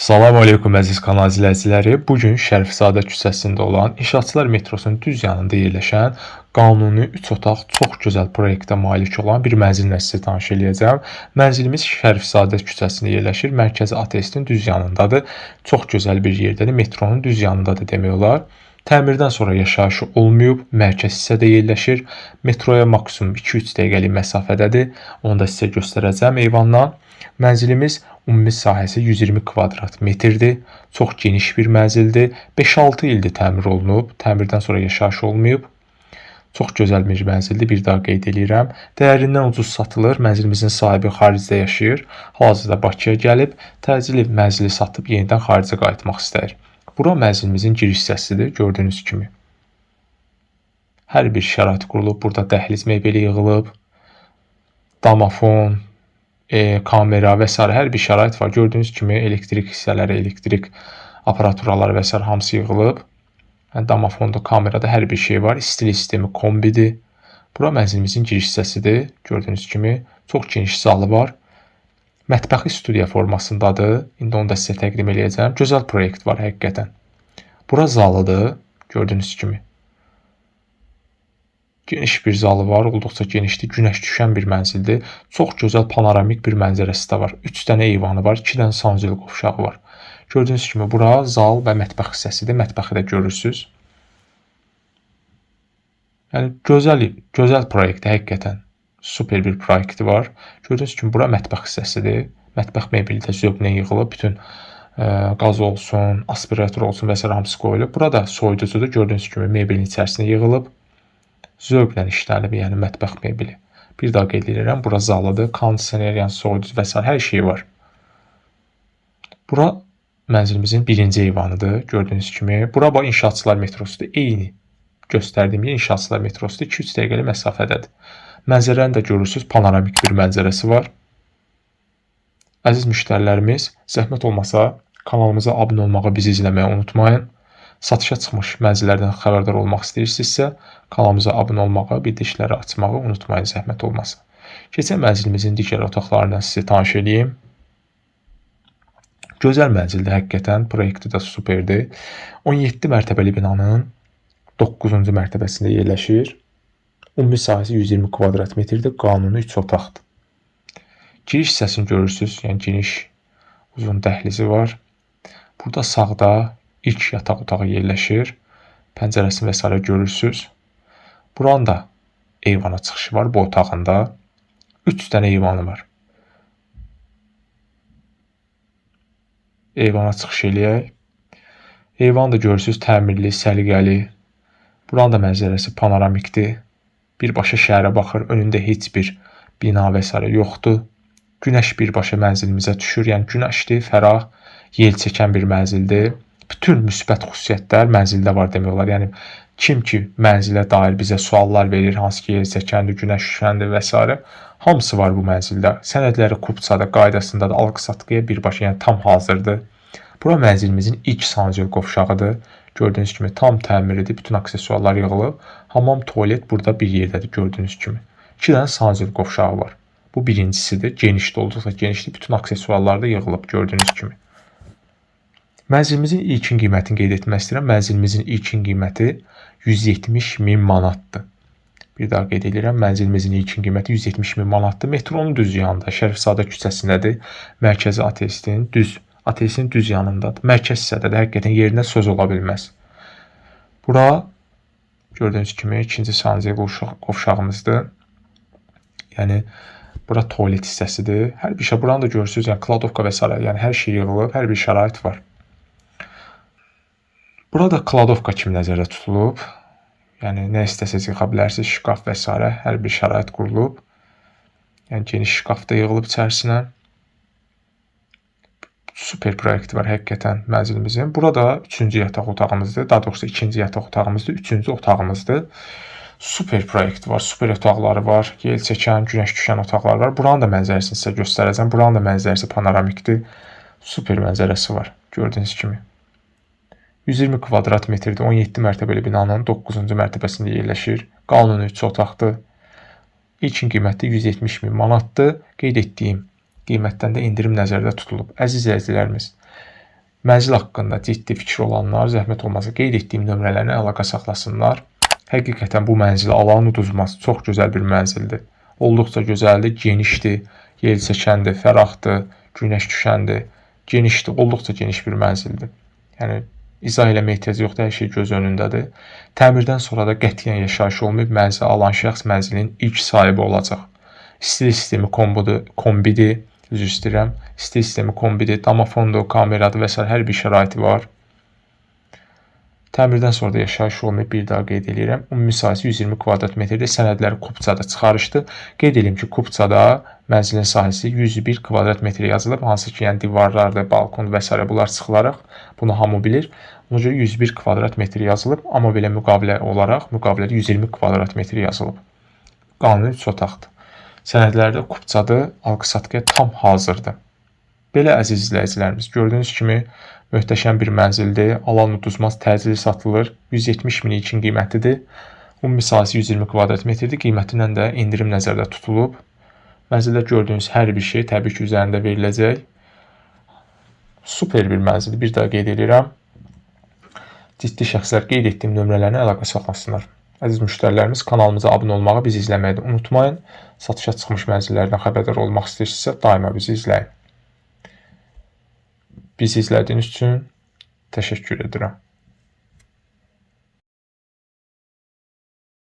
Salam aleykum əziz kanal izləyiciləri. Bu gün Şərifzadə küçəsində olan İnşaatçılar metrosunun düz yanında yerləşən qanuni 3 otaq çox gözəl proyektə malik olan bir mənzillə sizə tanış eləyəcəm. Mənzilimiz Şərifzadə küçəsində yerləşir. Mərkəzi ATS-in düz yanındadır. Çox gözəl bir yerdədir. Metronun düz yanındadır demək olar. Təmirdən sonra yaşayışı olmayıb, mərkəz hissədə yerləşir. Metroya maksimum 2-3 dəqiqəlik məsafədədir. Onu da sizə göstərəcəm eyvandan. Mənzilimiz ümumi sahəsi 120 kvadrat metrdir. Çox geniş bir mənzildir. 5-6 ildir təmir olunub. Təmirdən sonra yaşayış olmayıb. Çox gözəl bir mənzildir. Bir daha qeyd edirəm. Dəyərindən ucuz satılır. Mənzilimizin sahibi xaricdə yaşayır. Hal-hazırda Bakıya gəlib, təcili mənzili satıb yenidən xaricə qayıtmaq istəyir. Bura mənzilimizin giriş hissəsidir, gördüyünüz kimi. Hər bir şərait qurulub. Burada dəhliz mebeli yığılıb. Damafon, e, kamera və s. hər bir şərait var. Gördüyünüz kimi elektrik hissələri, elektrik aparaturaları və s. hamısı yığılıb. Yəni damofonda, kamerada hər bir şey var. İstilik sistemi kombidir. Bura mənzilimizin giriş hissəsidir. Gördüyünüz kimi çox geniş zalı var. Mətbəxi studiya formasındadır. İndi onu da sizə təqdim eləyəcəm. Gözəl proyekt var həqiqətən. Bura zalıdır. Gördüyünüz kimi. Geniş bir zalı var, olduqca genişdir. Günəş düşən bir mənzildir. Çox gözəl panoramik bir mənzərəsi də var. 3 dənə eyvanı var, 2 dənə sanuzel qovşağı var. Gördüyünüz kimi bura zal və mətbəx hissəsidir. Mətbəxi də görürsüz. Yəni gözəl, gözəl proyektdir həqiqətən. Super bir proyekti var. Gördüyünüz kimi bura mətbəx hissəsidir. Mətbəx mebeli də zövqlə yığılıb, bütün ə, qaz olsun, aspirator olsun və s. hamısı qoyulub. Burada soyuducudur. Gördüyünüz kimi mebelin içərisinə yığılıb zövqlə işlənib, yəni mətbəx mebeli. Bir daha qeyd edirəm, bura zalıdır, kondisioner, yəni soyuducu və s. hər şey var. Bura mənzilimizin birinci eyvanıdır, gördüyünüz kimi. Bura bax inşaatçılar metrosudur, eyni göstərdiyim yer inşaatçılar metrosudur, 2-3 dəqiqəlik məsafədədir. Mənzərəni də görürsüz, panoramik bir mənzərəsi var. Əziz müştərilərimiz, zəhmət olmasa kanalımıza abunə olmağı, bizi izləməyi unutmayın. Satışa çıxmış mənzillərdən xəbərdar olmaq istəyirsinizsə, kanalımıza abunə olmağı, bildirişləri açmağı unutmayın zəhmət olmasa. Keçən mənzilimizin digər otaqlarından sizə tanış edeyim. Gözəl mənzildir həqiqətən, proyekti də superdir. 17 mərtəbəli binanın 9-cu mərtəbəsində yerləşir. Ümumi sahəsi 120 kvadrat metrdir, qanuni 3 otaqdır. Giriş hissəsini görürsüz, yəni geniş uzun dəhlizi var. Burada sağda ilk yataq otağı yerləşir. Pəncərəsini və s. görürsüz. Buranın da eyvana çıxışı var bu otağında. 3 dənə eyvanı var. Eyvana çıxış eləyək. Eyvan da görürsüz təmirli, səliqəli. Buranın da mənzərəsi panoramikdir. Birbaşa şəhərə baxır. Önündə heç bir bina və s. yoxdur. Günəş birbaşa mənzilimizə düşür. Yəni günəşli, fərah, yel çəkən bir mənzildir bütün müsbət xüsusiyyətlər mənzildə var demək olar. Yəni kim ki mənzilə dair bizə suallar verir, hansı ki yer çəkəndir, günəş düşəndir və s. hamısı var bu mənzildə. Sənədləri kupçada, qaydasındadır, alqı-satqıya birbaşa, yəni tam hazırdır. Bura mənzilimizin ilk sanuzel qovşağıdır. Gördüyünüz kimi tam təmirlidir, bütün aksesuarlar yığılıb. Hamam, tualet burada bir yerdədir gördüyünüz kimi. 2 dənə sanuzel qovşağı var. Bu birincisidir. Geniş də olduqca genişdir. Bütün aksesuarlar da yığılıb gördüyünüz kimi. Mənzilimizin ilkin qiymətini qeyd etmək istəyirəm. Mənzilimizin ilkin qiyməti 170 min manatdır. Bir daha qeyd edirəm, mənzilimizin ilkin qiyməti 170 min manatdır. Metronun düz yanında, Şərifzadə küçəsindədir. Mərkəzi ATS-in düz ATS-in düz yanındadır. Mərkəz hissədədir. Həqiqətən yerinə söz ola bilməz. Bura gördüyünüz kimi ikinci sanuzel qovşağımızdır. Yəni bura tualet hissəsidir. Hər bir şey buranı da görürsüz, yəni kladovka və s. yəni hər şey yığılıb, hər bir şərait var. Burada kladovka kimi nəzərdə tutulub. Yəni nə istəsəz yıxa bilərsiniz, şkaf və s. hər bir şərait qurulub. Yəni geniş şkaf da yığılıb içərisinə. Super proyekti var həqiqətən mənzilimizin. Burada 3-cü yataq otağımızdır. Daha doğrusu 2-ci yataq otağımızdır, 3-cü otağımızdır. Super proyekti var, super otaqları var, yel çəkən, günəş düşən otaqlar var. Buranın da mənzərəsini sizə göstərəcəm. Buranın da mənzərəsi panoramikdir. Super mənzərəsi var, gördüyünüz kimi. 120 kvadrat metrdə 17 mərtəbəli binanın 9-cu mərtəbəsində yerləşir. Qanuni 3 otaqdır. İlkin qiyməti 170 min manatdır. Qeyd etdiyim qiymətdən də endirim nəzərdə tutulub. Əziz izləyicilərimiz, Mənzil haqqında ciddi fikri olanlar zəhmət olmasa qeyd etdiyim nömrələrlə əlaqə saxlasınlar. Həqiqətən bu mənzili alan uduzmaz. Çox gözəl bir mənzildir. Olduqca gözəldir, genişdir, yel çəkəndir, fərahdır, günəş düşəndir, genişdir, olduqca geniş bir mənzildir. Yəni izah eləməyə ehtiyac yoxdur, hər şey göz önündədir. Təmirdən sonra da qətiyyən yaşayış olmayıb, mənzili alan şəxs mənzilin ilk sahibi olacaq. İstilik sistemi kombidir, kombidir, üzr istəyirəm. İstilik sistemi kombidir, damafondur, kameradır və s. hər bir şəraiti var. Təmirdən sonra da yaşayış olmayıb bir daha qeyd edirəm. Ümumi sahəsi 120 kvadrat metrdir. Sənədləri Kupçada çıxarışdı. Qeyd edim ki, Kupçada mənzilin sahəsi 101 kvadrat metr yazılıb, hansı ki, yəni divarlardır, balkon və s. bunlar çıxılaraq bunu hamı bilir. Ona görə 101 kvadrat metr yazılıb, amma belə müqavilə olaraq müqavilədə 120 kvadrat metr yazılıb. Qanuni 3 otaqdır. Sənədlərdə Kupçadır, alqı-satqıya tam hazırdır. Belə əziz izləyicilərimiz, gördüyünüz kimi möhtəşəm bir mənzildir. Alan uduzmaz, təcili satılır. 170 min ilkin qiymətidir. Ümumi sahəsi 120 kvadrat metrdir. Qiymətindən də endirim nəzərdə tutulub. Mənzildə gördüyünüz hər bir şey təbii ki, üzərində veriləcək. Super bir mənzildir. Bir daha qeyd edirəm. Ciddi şəxslər qeyd etdiyim nömrələrlə əlaqə saxlasınlar. Əziz müştərilərimiz, kanalımıza abunə olmağı, bizi izləməyi də unutmayın. Satışa çıxmış mənzillərdən xəbərdar olmaq istəyirsinizsə, daima bizi izləyin. Bizi izlədiyiniz üçün təşəkkür edirəm.